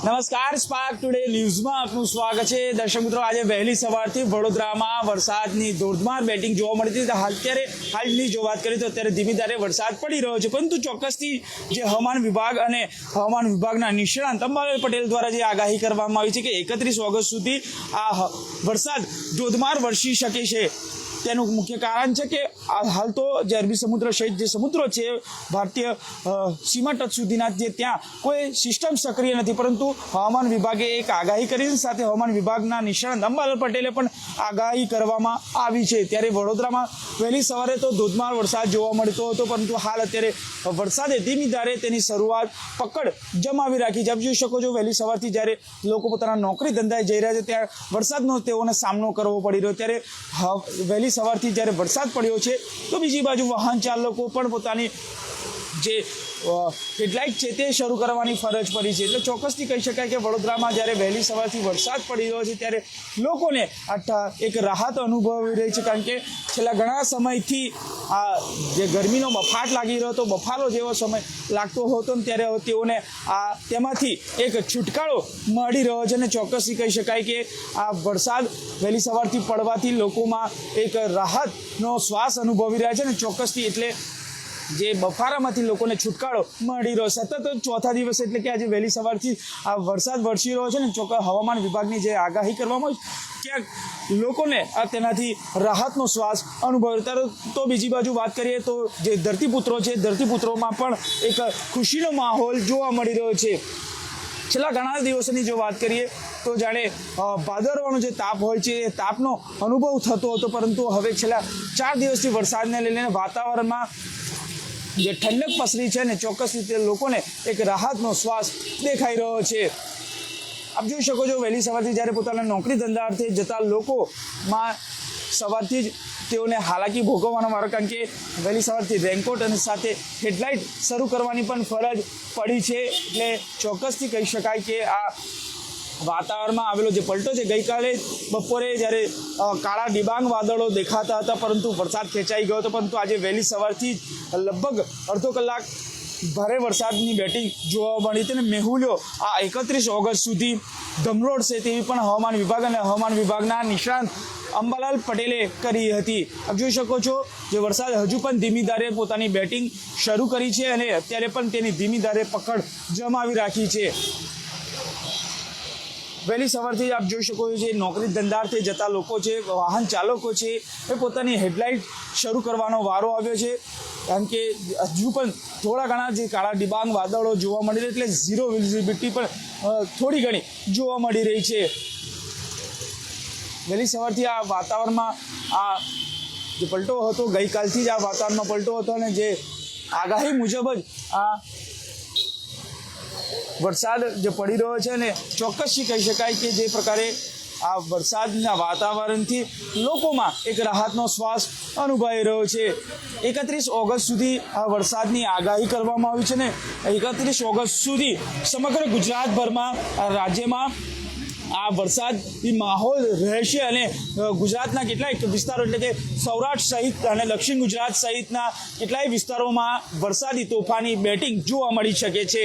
નમસ્કાર spark today ન્યૂઝમાં આપનું સ્વાગત છે. દર્શક મિત્રો, આજે વહેલી સવારથી વડોદરામાં વરસાદની ધોધમાર બેટિંગ જોવા મળી હતી. હાલ અત્યારે હાલની જો વાત કરીએ તો અત્યારે ધીમી ધારે વરસાદ પડી રહ્યો છે. પરંતુ ચોક્કસથી જે હવામાન વિભાગ અને હવામાન વિભાગના નિષ્ણાંત અંબાલાલ પટેલ દ્વારા જે આગાહી કરવામાં આવી છે કે એકત્રીસ ઓગસ્ટ સુધી આ વરસાદ ધોધમાર વરસી શકે છે. તેનું મુખ્ય કારણ છે કે હાલ તો જે અરબી સમુદ્ર સહિત જે સમુદ્રો છે, ભારતીય સીમા તટ સુધીના જે ત્યાં કોઈ સિસ્ટમ સક્રિય નથી. પરંતુ હવામાન વિભાગે એક આગાહી કરી સાથે હવામાન વિભાગના નિષ્ણાંત અંબાલાલ પટેલે પણ આગાહી કરવામાં આવી છે. ત્યારે વડોદરામાં વહેલી સવારે તો ધોધમાર વરસાદ જોવા મળતો હતો, પરંતુ હાલ અત્યારે વરસાદે ધીમી ધારે તેની શરૂઆત પકડ જમાવી રાખી છે. આપ જોઈ શકો છો, વહેલી સવારથી જ્યારે લોકો પોતાના નોકરી ધંધાએ જઈ રહ્યા છે ત્યાં વરસાદનો તેઓને સામનો કરવો પડી રહ્યો. ત્યારે વહેલી સવારથી જ્યારે વરસાદ પડ્યો છે તો બીજી બાજુ વાહન ચાલકો પણ પોતાની જે હેડલાઇટ છે તે શરૂ કરવાની ફરજ પડી છે. એટલે ચોક્કસથી કહી શકાય કે વડોદરામાં જ્યારે વહેલી સવારથી વરસાદ પડી રહ્યો છે, ત્યારે લોકોને આ એક રાહત અનુભવી રહી છે. કારણ કે છેલ્લા ઘણા સમયથી આ જે ગરમીનો બફાટ લાગી રહ્યો હતો, બફારો જેવો સમય લાગતો હતો ને ત્યારે તેઓને આ તેમાંથી એક છુટકારો મળી રહ્યો છે. અને ચોક્કસથી કહી શકાય કે આ વરસાદ વહેલી સવારથી પડવાથી લોકોમાં એક રાહતનો શ્વાસ અનુભવી રહ્યા છે. ને ચોક્કસથી એટલે જે બફારામાંથી લોકોને છુટકારો મળી રહ્યો સતત ચોથા દિવસ એટલે કે આજે વહેલી સવારથી આ વરસાદ વરસી રહ્યો છે ને ચોક્કસ હવામાન વિભાગની જે આગાહી કરવામાં ક્યાંક લોકોને આ તેનાથી રાહતનો શ્વાસ અનુભવતા તો બીજી બાજુ વાત કરીએ તો જે ધરતીપુત્રો છે ધરતીપુત્રોમાં પણ એક ખુશીનો માહોલ જોવા મળી રહ્યો છે. છેલ્લા ઘણા દિવસોની જો વાત કરીએ તો જાણે ભાદરવાનો જે તાપ હોય છે, એ તાપનો અનુભવ થતો હતો, પરંતુ હવે છેલ્લા ચાર દિવસથી વરસાદને લઈને વાતાવરણમાં જે ઠંડક પસરી છે ને ચોક્કસ રીતે લોકોને એક રાહતનો શ્વાસ દેખાઈ રહ્યો છે. આપ જોઈ શકો છો, વહેલી સવારથી જ્યારે પોતાના નોકરી ધંધા અર્થે જતા લોકોમાં સવારથી જ તેઓને હાલાકી ભોગવવાનો મારો, કારણ કે વહેલી સવારથી રેનકોટ અને સાથે હેડલાઇટ શરૂ કરવાની પણ ફરજ પડી છે. એટલે ચોક્કસથી કહી શકાય કે આ વાતાવરણમાં આવેલો જે પલટો છે, ગઈકાલે બપોરે જ્યારે કાળા ડિબાંગ વાદળો દેખાતા હતા, પરંતુ વરસાદ ખેંચાઈ ગયો હતો, પરંતુ આજે વહેલી સવારથી લગભગ અડધો કલાક ભારે વરસાદની બેટિંગ જોવા મળી હતી અને મેહુલ્યો આ એકત્રીસ ઓગસ્ટ સુધી ધમરોડશે તેવી પણ હવામાન વિભાગ અને હવામાન વિભાગના નિષ્ણાંત અંબાલાલ પટેલે કરી હતી. આપ જોઈ શકો છો જે વરસાદ હજુ પણ ધીમી ધારે પોતાની બેટિંગ શરૂ કરી છે અને અત્યારે પણ તેની ધીમી ધારે પકડ જમાવી રાખી છે. વહેલી સવારથી આપ જોઈ શકો છો જે નોકરી ધંધાર્થે જતા લોકો છે, વાહન ચાલકો છે, એ પોતાની હેડલાઇટ શરૂ કરવાનો વારો આવ્યો છે. કારણ કે હજુ પણ થોડા ઘણા જે કાળા ડિબાંગ વાદળો જોવા મળી રહ્યા એટલે ઝીરો વિઝિબિલિટી પણ થોડી ઘણી જોવા મળી રહી છે. વહેલી સવારથી આ વાતાવરણમાં આ જે પલટો હતો, ગઈકાલથી જ આ વાતાવરણમાં પલટો હતો અને જે આગાહી મુજબ જ આ વરસાદ જે પડી રહ્યો છે ને ચોક્કસથી કહી શકાય કે જે પ્રકારે આ વરસાદના વાતાવરણથી લોકોમાં એક રાહતનો શ્વાસ અનુભવાઈ રહ્યો છે. એકત્રીસ ઓગસ્ટ સુધી આ વરસાદની આગાહી કરવામાં આવી છે ને એકત્રીસ ઓગસ્ટ સુધી સમગ્ર ગુજરાતભરમાં રાજ્યમાં આ વરસાદી માહોલ રહેશે અને ગુજરાતના કેટલાય વિસ્તારો એટલે કે સૌરાષ્ટ્ર સહિત અને દક્ષિણ ગુજરાત સહિતના કેટલાય વિસ્તારોમાં વરસાદી તોફાની બેટિંગ જોવા મળી શકે છે.